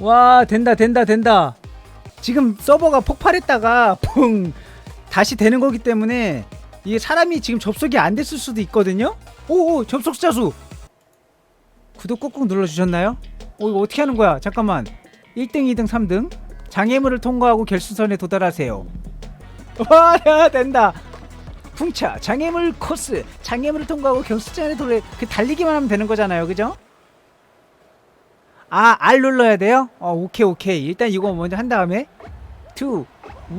와 된다 된다 된다. 지금 서버가 폭발했다가 퐁 다시 되는 거기 때문에 이게 사람이 지금 접속이 안 됐을 수도 있거든요? 오오 접속자 수. 구독 꾹꾹 눌러주셨나요? 오 이거 어떻게 하는 거야? 잠깐만. 1등 2등 3등. 장애물을 통과하고 결승선에 도달하세요. 와 야, 된다. 풍차 장애물 코스. 장애물을 통과하고 결승선에 도달 그 달리기만 하면 되는 거잖아요. 그죠? 아, R 눌러야 돼요? 어, 오케이, 오케이. 일단 이거 먼저 한 다음에 2, 1,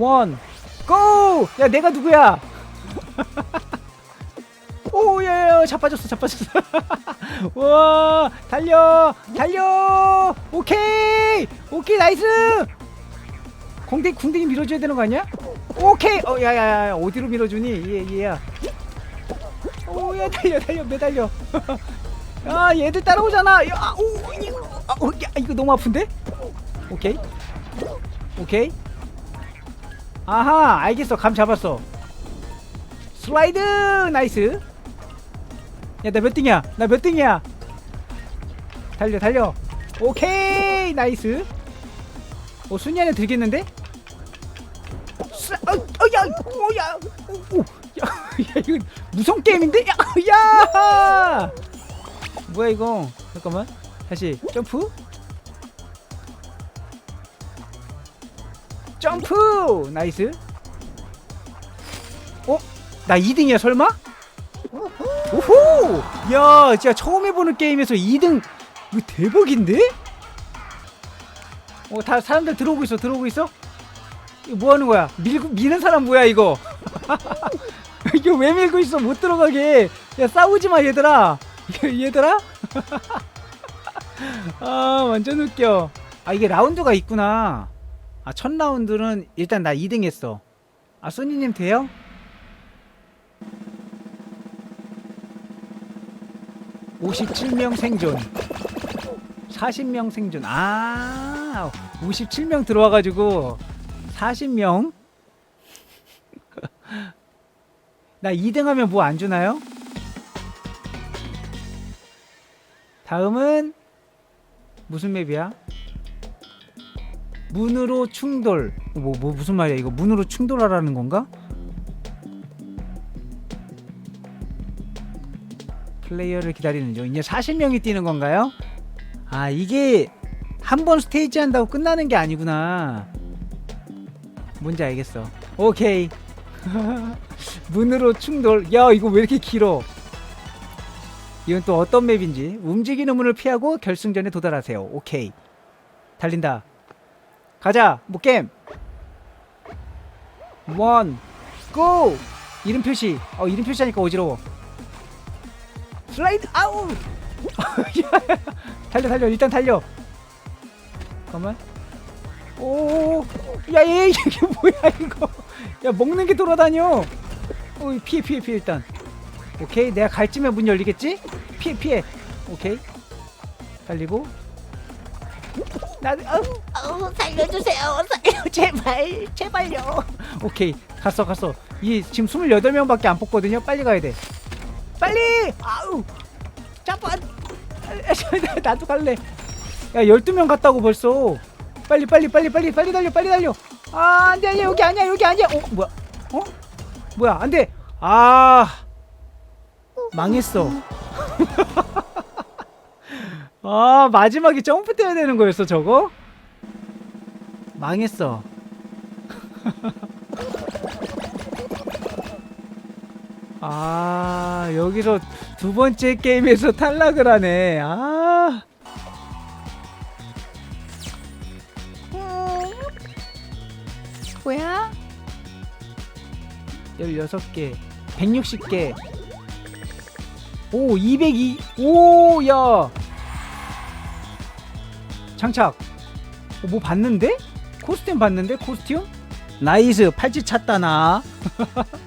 고! 야, 내가 누구야? 오, 야, 야, 자빠졌어, 자빠졌어. 와, 달려, 달려! 오케이! 오케이, 나이스! 공댕, 궁댕이 밀어줘야 되는 거 아니야? 오케이! 어, 야, 야, 야, 어디로 밀어주니? 얘, 얘야. 오, 야, 달려, 달려, 매달려. 아 얘들 따라오잖아 야, 오, 이거, 아, 오, 야, 이거 너무 아픈데? 오케이. 오케이. 아하 알겠어. 감 잡았어. 슬라이드! 나이스. 야 나 몇 등이야? 나 몇 등이야? 달려 달려. 오케이! 나이스. 오 순위 안에 들겠는데? 슬라, 어, 어, 야, 오, 야, 오, 오, 야, 야, 이거 무슨 게임인데? 야, 야! 뭐야 이거? 잠깐만 다시 점프 점프 나이스 어? 나 2등이야 설마? 오호 야 진짜 처음 해보는 게임에서 2등 이거 대박인데? 어 다 사람들 들어오고 있어 들어오고 있어? 이거 뭐 하는 거야 밀고 미는 사람 뭐야 이거 이거 왜 밀고 있어 못 들어가게 야 싸우지 마 얘들아 얘들아? 아 완전 웃겨. 아 이게 라운드가 있구나. 아 첫 라운드는 일단 나 2등 했어. 아 소니님 돼요? (57명) 생존. (40명) 생존. 아 (57명) 들어와가지고 (40명) 나 2등 하면 뭐 안 주나요? 다음은 무슨 맵이야? 문으로 충돌. 뭐, 뭐 무슨 말이야? 이거 문으로 충돌하라는 건가? 플레이어를 기다리는 중. 이제 40명이 뛰는 건가요? 아, 이게 한 번 스테이지 한다고 끝나는 게 아니구나. 뭔지 알겠어. 오케이. 문으로 충돌. 야, 이거 왜 이렇게 길어? 이건 또 어떤 맵인지 움직이는 문을 피하고 결승전에 도달하세요. 오케이. 달린다. 가자. 뭐 게임. 원. 고! 이름 표시. 어, 이름 표시하니까 어지러워. 슬라이드 아웃. 야, 달려 달려. 일단 달려. 잠깐만. 오. 야, 얘 이게 뭐야 이거. 야, 먹는 게 돌아다녀. 어, 피해 피해 피해 일단. 오케이 내가 갈쯤에 문 열리겠지? 피해 피해. 오케이. 달리고. 나 아우. 아우 살려주세요. 살려 제발 제발요. 오케이 갔어 갔어. 이 지금 28명밖에 안 뽑거든요. 빨리 가야 돼. 빨리! 아우. 잠깐. 나도 갈래. 야 12명 갔다고 벌써. 빨리 빨리 빨리 빨리 빨리 달려 빨리 달려. 아 안돼 아니야 여기 아니야 여기 아니야. 어 뭐야? 어? 뭐야? 안돼. 아 망했어. 아 마지막에 점프 뛰어야 되는 거였어 저거? 망했어. 아 여기서 두 번째 게임에서 탈락을 하네. 아. 음. 뭐야? 16개 160개 오 202, 오야 장착 어, 뭐 봤는데? 코스튬 봤는데 코스튬? 나이스 팔찌 찼다 나